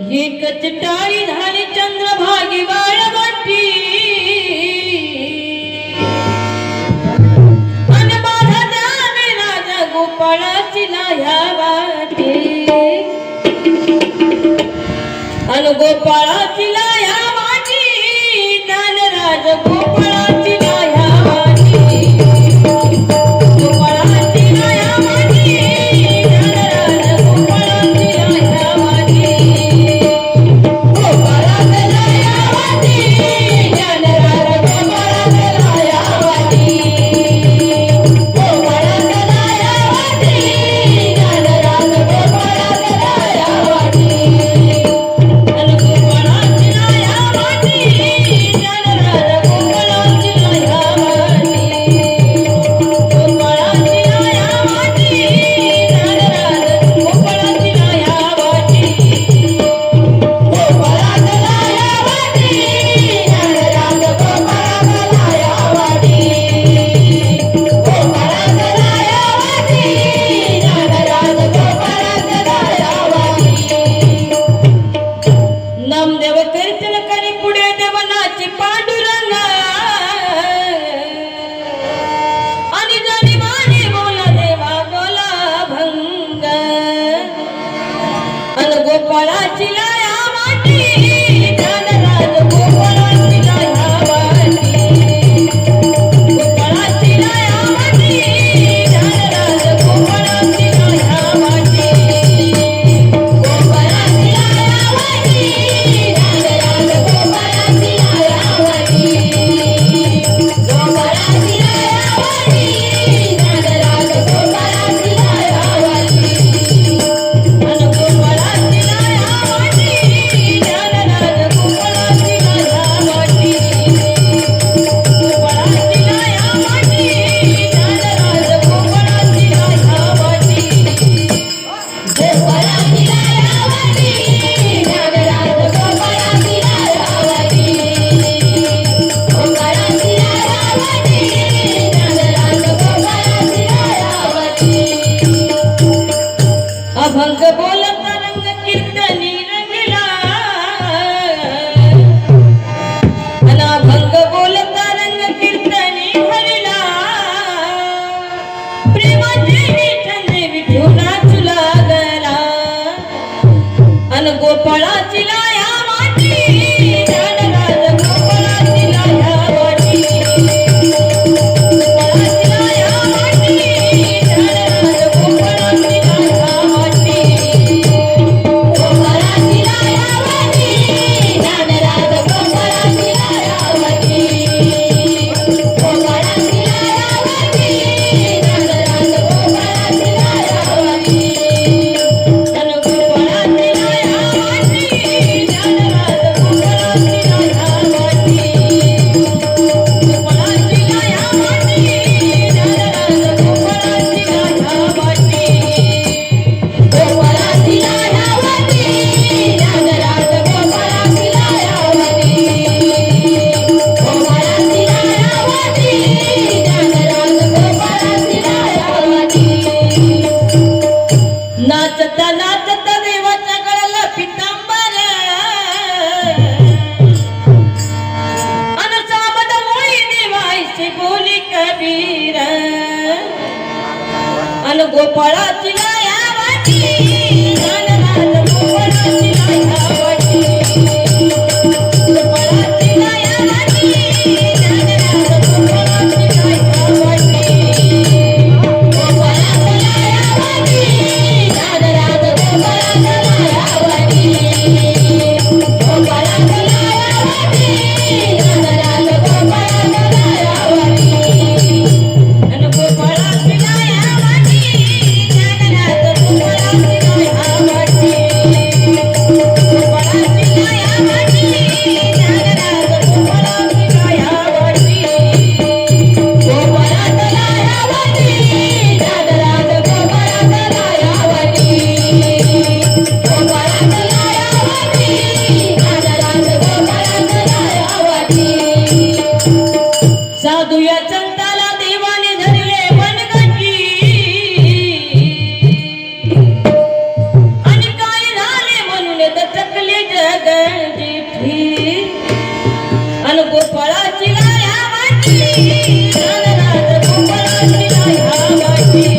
एकच टाळी झाली चंद्रभागी बाळवटी गोपाळाची लाया माझी ज्ञानराज गोपाळ तीर्थनकरी पुढे देवनाची पांडुर কবুল વીર. અને ગોપાળા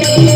Thank you.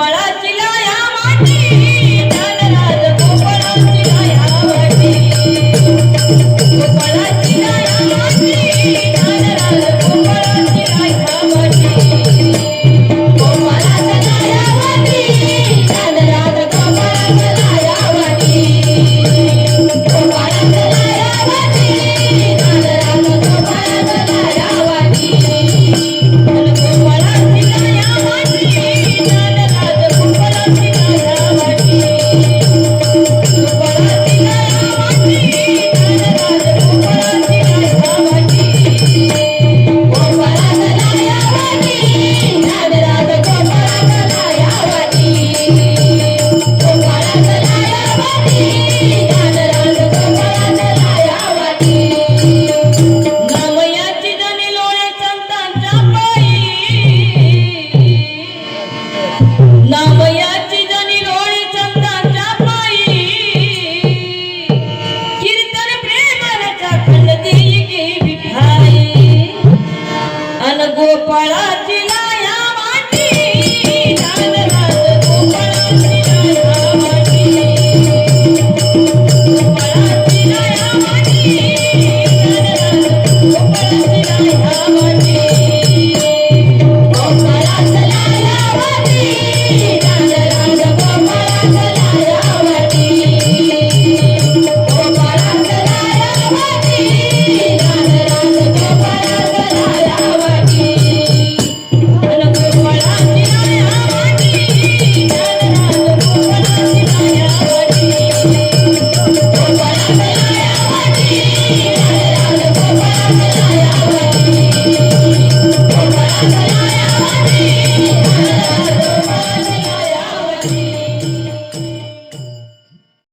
Bye.